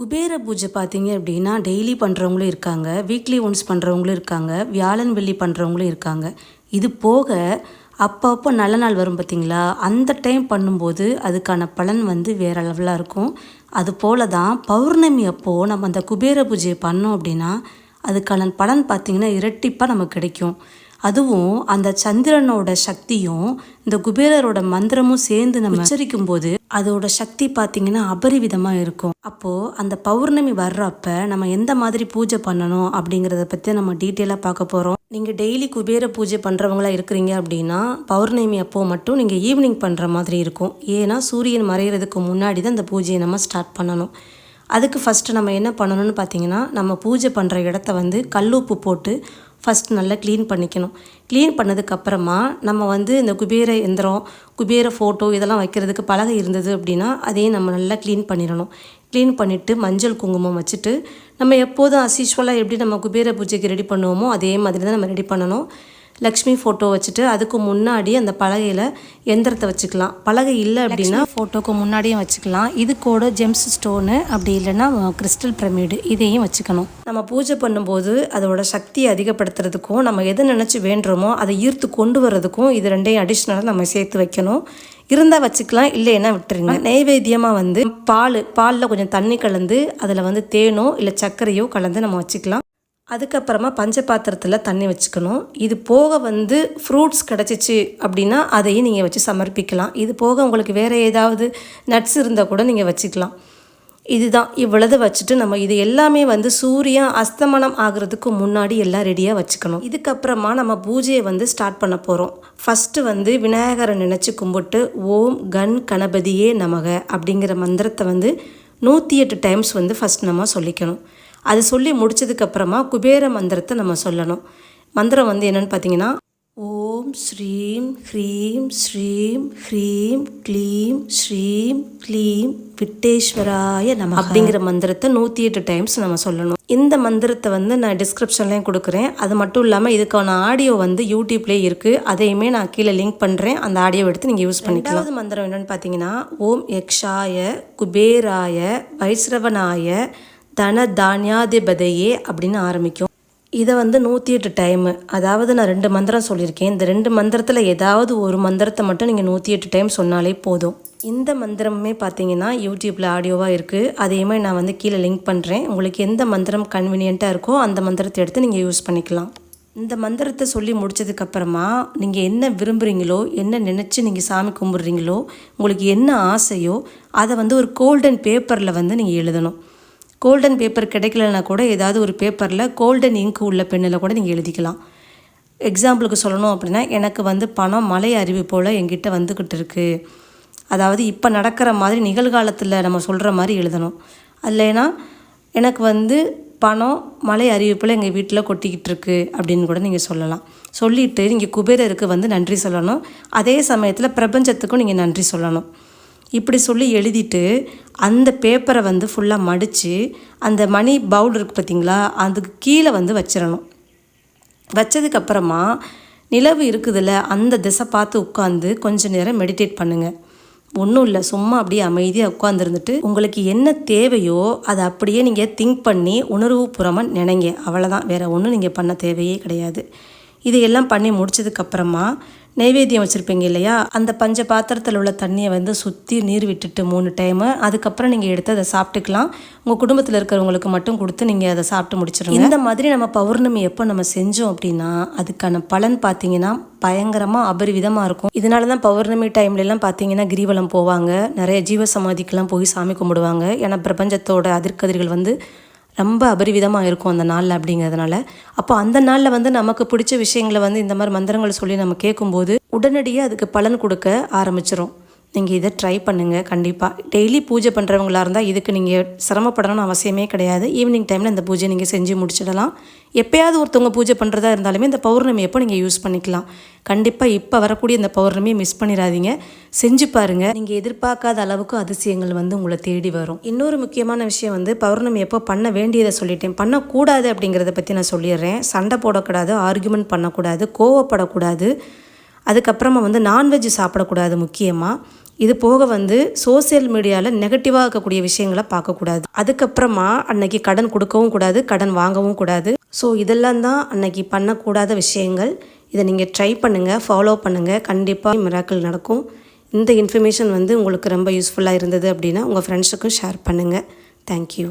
குபேர பூஜை பார்த்தீங்க அப்படின்னா டெய்லி பண்ணுறவங்களும் இருக்காங்க. வீக்லி ஒன்ஸ் பண்ணுறவங்களும் இருக்காங்க. வியாழன் வெள்ளி பண்ணுறவங்களும் இருக்காங்க. இது போக அப்பப்போ நல்ல நாள் வரும் பார்த்தீங்களா? அந்த டைம் பண்ணும்போது அதுக்கான பலன் வந்து வேறு லெவலாக இருக்கும். அது போல தான் பௌர்ணமி அப்போது நம்ம அந்த குபேர பூஜையை பண்ணோம் அப்படின்னா அதுக்கான பலன் பார்த்திங்கன்னா இரட்டிப்பாக நமக்கு கிடைக்கும். அதுவும் அந்த சந்திரனோட சக்தியும் இந்த குபேரரோட மந்திரமும் சேர்ந்து நம்ம உச்சரிக்கும் போது அதோட சக்தி பார்த்தீங்கன்னா அபரிவிதமாக இருக்கும். அப்போது அந்த பௌர்ணமி வர்றப்ப நம்ம எந்த மாதிரி பூஜை பண்ணணும் அப்படிங்கிறத பற்றி நம்ம டீட்டெயிலாக பார்க்க போகிறோம் நீங்கள் டெய்லி குபேர பூஜை பண்ணுறவங்களா இருக்கிறீங்க அப்படின்னா பௌர்ணமி அப்போ மட்டும் நீங்கள் ஈவினிங் பண்ணுற மாதிரி இருக்கும். ஏன்னா சூரியன் மறையிறதுக்கு முன்னாடி தான் இந்த பூஜையை நம்ம ஸ்டார்ட் பண்ணணும். அதுக்கு ஃபஸ்ட்டு நம்ம என்ன பண்ணணும்னு பார்த்தீங்கன்னா நம்ம பூஜை பண்ணுற இடத்த வந்து கல்லுப்பு போட்டு ஃபஸ்ட் நல்லா க்ளீன் பண்ணிக்கணும். க்ளீன் பண்ணதுக்கப்புறமா நம்ம வந்து இந்த குபேர எந்திரம் குபேர ஃபோட்டோ இதெல்லாம் வைக்கிறதுக்கு பலகை இருந்தது அப்படின்னா அதையும் நம்ம நல்லா க்ளீன் பண்ணிடணும். க்ளீன் பண்ணிவிட்டு மஞ்சள் குங்குமம் வச்சுட்டு நம்ம எப்போதும் அஸ்யூஷுவலாக எப்படி நம்ம குபேர பூஜைக்கு ரெடி பண்ணுவோமோ அதே மாதிரி தான் நம்ம ரெடி பண்ணணும். லக்ஷ்மி ஃபோட்டோ வச்சுட்டு அதுக்கு முன்னாடி அந்த பலகையில் எந்திரத்தை வச்சுக்கலாம். பலகை இல்லை அப்படின்னா ஃபோட்டோக்கு முன்னாடியும் வச்சுக்கலாம். இது கூட ஜெம்ஸ் ஸ்டோனு அப்படி இல்லைன்னா கிறிஸ்டல் பிரமிடு இதையும் வச்சுக்கணும். நம்ம பூஜை பண்ணும்போது அதோட சக்தியை அதிகப்படுத்துறதுக்கும் நம்ம எதை நினச்சி வேண்டுறோமோ அதை ஈர்த்து கொண்டு வர்றதுக்கும் இது ரெண்டையும் அடிஷ்னலாக நம்ம சேர்த்து வைக்கணும். இருந்தால் வச்சுக்கலாம் இல்லைன்னா விட்டுருங்க. நைவேத்தியமாக வந்து பால் பாலில் கொஞ்சம் தண்ணி கலந்து அதில் வந்து தேனோ இல்லை சர்க்கரையோ கலந்து நம்ம வச்சுக்கலாம். அதுக்கப்புறமா பஞ்ச பாத்திரத்தில் தண்ணி வச்சுக்கணும். இது போக வந்து ஃப்ரூட்ஸ் கிடச்சிச்சு அப்படின்னா அதையும் நீங்கள் வச்சு சமர்ப்பிக்கலாம். இது போக உங்களுக்கு வேறு ஏதாவது நட்ஸ் இருந்தால் கூட நீங்கள் வச்சுக்கலாம். இதுதான். இவ்வளவு வச்சுட்டு நம்ம இது எல்லாமே வந்து சூரியன் அஸ்தமனம் ஆகிறதுக்கு முன்னாடி எல்லாம் ரெடியாக வச்சுக்கணும். இதுக்கப்புறமா நம்ம பூஜையை வந்து ஸ்டார்ட் பண்ண போகிறோம் ஃபஸ்ட்டு வந்து விநாயகரை நினச்சி கும்பிட்டு ஓம் கண் கணபதியே நமக அப்படிங்கிற மந்திரத்தை வந்து நூற்றி எட்டு டைம்ஸ் வந்து ஃபஸ்ட் நம்ம சொல்லிக்கணும். அது சொல்லி முடிச்சதுக்கப்புறமா குபேர மந்திரத்தை நம்ம சொல்லணும். மந்திரம் வந்து என்னென்னு பார்த்தீங்கன்னா ஓம் ஸ்ரீம் ஹ்ரீம் ஸ்ரீம் ஹ்ரீம் க்ளீம் ஸ்ரீம் க்ளீம் விட்டேஸ்வராய நம்ம அப்படிங்கிற மந்திரத்தை நூற்றி எட்டு டைம்ஸ் நம்ம சொல்லணும். இந்த மந்திரத்தை வந்து நான் டிஸ்கிரிப்ஷன்லேயும் கொடுக்குறேன். அது மட்டும் இல்லாமல் இதுக்கான ஆடியோ வந்து யூடியூப்லேயே இருக்குது அதையுமே நான் கீழே லிங்க் பண்ணுறேன் அந்த ஆடியோ எடுத்து நீங்கள் யூஸ் பண்ணிக்கலாம். ரெண்டாவது மந்திரம் என்னென்னு பார்த்தீங்கன்னா ஓம் யக்ஷாய குபேராய வைஸ்ரவனாய தன தானியாதிபதையே அப்படின்னு ஆரம்பிக்கும். இதை வந்து நூற்றி எட்டு டைமு அதாவது நான் ரெண்டு மந்திரம் சொல்லியிருக்கேன். இந்த ரெண்டு மந்திரத்தில் ஏதாவது ஒரு மந்திரத்தை மட்டும் நீங்கள் நூற்றி எட்டு டைம் சொன்னாலே போதும். இந்த மந்திரமுமே பார்த்தீங்கன்னா யூடியூப்பில் ஆடியோவாக இருக்குது அதையுமே நான் வந்து கீழே லிங்க் பண்ணுறேன் உங்களுக்கு எந்த மந்திரம் கன்வீனியண்ட்டாக இருக்கோ அந்த மந்திரத்தை எடுத்து நீங்கள் யூஸ் பண்ணிக்கலாம். இந்த மந்திரத்தை சொல்லி முடிச்சதுக்கப்புறமா நீங்கள் என்ன விரும்புகிறீங்களோ என்ன நினச்சி நீங்கள் சாமி கும்பிட்றீங்களோ உங்களுக்கு என்ன ஆசையோ அதை வந்து ஒரு கோல்டன் பேப்பரில் வந்து நீங்கள் எழுதணும். கோல்டன் பேப்பர் கிடைக்கலனா கூட ஏதாவது ஒரு பேப்பரில் கோல்டன் இங்க் உள்ள பெண்ணில் கூட நீங்கள் எழுதிக்கலாம். எக்ஸாம்பிளுக்கு சொல்லணும் அப்படின்னா எனக்கு வந்து பணம் மலை அருவி போல் எங்கிட்ட வந்துக்கிட்டு இருக்குது அதாவது இப்போ நடக்கிற மாதிரி நிகழ்காலத்தில் நம்ம சொல்கிற மாதிரி எழுதணும். இல்லைன்னா எனக்கு வந்து பணம் மலை அறிவிப்பில் எங்கள் வீட்டில் கொட்டிக்கிட்டு இருக்கு அப்படின்னு கூட நீங்கள் சொல்லலாம். சொல்லிவிட்டு நீங்கள் குபேரருக்கு வந்து நன்றி சொல்லணும். அதே சமயத்தில் பிரபஞ்சத்துக்கும் நீங்கள் நன்றி சொல்லணும். இப்படி சொல்லி எழுதிட்டு அந்த பேப்பரை வந்து ஃபுல்லாக மடித்து அந்த மணி பவுல் இருக்குது பார்த்தீங்களா அதுக்கு கீழே வந்து வச்சிடணும். வச்சதுக்கப்புறமா நிலவு இருக்குதுல்ல அந்த திசை பார்த்து உட்காந்து கொஞ்ச நேரம் மெடிடேட் பண்ணுங்கள் ஒன்றும் இல்லை சும்மா அப்படியே அமைதியாக உட்காந்துருந்துட்டு உங்களுக்கு என்ன தேவையோ அதை அப்படியே நீங்கள் திங்க் பண்ணி உணர்வுபுறமாக நினைங்க. அவ்வளோதான் வேறு ஒன்றும் நீங்கள் பண்ண தேவையே கிடையாது. இதையெல்லாம் பண்ணி முடிச்சதுக்கப்புறமா நைவேத்தியம் வச்சுருப்பீங்க இல்லையா? அந்த பஞ்ச பாத்திரத்தில் உள்ள தண்ணியை வந்து சுற்றி நீர் விட்டுட்டு மூணு டைமு அதுக்கப்புறம் நீங்கள் எடுத்து அதை சாப்பிட்டுக்கலாம். உங்கள் குடும்பத்தில் இருக்கிறவங்களுக்கு மட்டும் கொடுத்து நீங்கள் அதை சாப்பிட்டு முடிச்சிடுங்க இந்த மாதிரி நம்ம பௌர்ணமி எப்போ நம்ம செஞ்சோம் அப்படின்னா அதுக்கான பலன் பார்த்தீங்கன்னா பயங்கரமாக அபரிவிதமாக இருக்கும். இதனால தான் பௌர்ணமி டைம்லலாம் பார்த்தீங்கன்னா கிரிவலம் போவாங்க. நிறைய ஜீவ சமாதிக்கெலாம் போய் சாமி கும்பிடுவாங்க. ஏன்னா பிரபஞ்சத்தோட அதிர்கதிர்கள் வந்து ரொம்ப அபரிவிதமாக இருக்கும் அந்த நாளில் அப்படிங்கிறதுனால. அப்போ அந்த நாளில் வந்து நமக்கு பிடிச்ச விஷயங்களை வந்து இந்த மாதிரி மந்திரங்களை சொல்லி நம்ம கேட்கும்போது உடனடியாக அதுக்கு பலன் கொடுக்க ஆரம்பிச்சிரும். நீங்கள் இதை ட்ரை பண்ணுங்கள் கண்டிப்பாக டெய்லி பூஜை பண்ணுறவங்களாக இருந்தால் இதுக்கு நீங்கள் சிரமப்படணும்னு அவசியமே கிடையாது. ஈவினிங் டைமில் இந்த பூஜை நீங்கள் செஞ்சு முடிச்சிடலாம். எப்போயாவது ஒருத்தவங்க பூஜை பண்ணுறதா இருந்தாலுமே இந்த பௌர்ணமி எப்போ நீங்கள் யூஸ் பண்ணிக்கலாம். கண்டிப்பாக இப்போ வரக்கூடிய இந்த பௌர்ணமியை மிஸ் பண்ணிடாதீங்க. செஞ்சு பாருங்கள் நீங்கள் எதிர்பார்க்காத அளவுக்கு அதிசயங்கள் வந்து உங்களை தேடி வரும். இன்னொரு முக்கியமான விஷயம் வந்து பௌர்ணமி எப்போ பண்ண வேண்டியதை சொல்லிட்டேன். பண்ணக்கூடாது அப்படிங்கிறத பற்றி நான் சொல்லிடுறேன். சண்டை போடக்கூடாது ஆர்குமெண்ட் பண்ணக்கூடாது கோவப்படக்கூடாது. அதுக்கப்புறமா வந்து நான்வெஜ் சாப்பிடக்கூடாது முக்கியமாக இது போக வந்து சோஷியல் மீடியாவில் நெகட்டிவாக இருக்கக்கூடிய விஷயங்களை பார்க்கக்கூடாது. அதுக்கப்புறமா அன்னைக்கு கடன் கொடுக்கவும் கூடாது கடன் வாங்கவும் கூடாது. ஸோ இதெல்லாம் தான் அன்னைக்கு பண்ணக்கூடாத விஷயங்கள். இதை நீங்கள் ட்ரை பண்ணுங்கள் ஃபாலோ பண்ணுங்கள் கண்டிப்பாக மிராக்கள் நடக்கும். இந்த இன்ஃபர்மேஷன் வந்து உங்களுக்கு ரொம்ப யூஸ்ஃபுல்லாக இருந்தது அப்படின்னா உங்கள் ஃப்ரெண்ட்ஸுக்கும் ஷேர் பண்ணுங்கள் தேங்க்யூ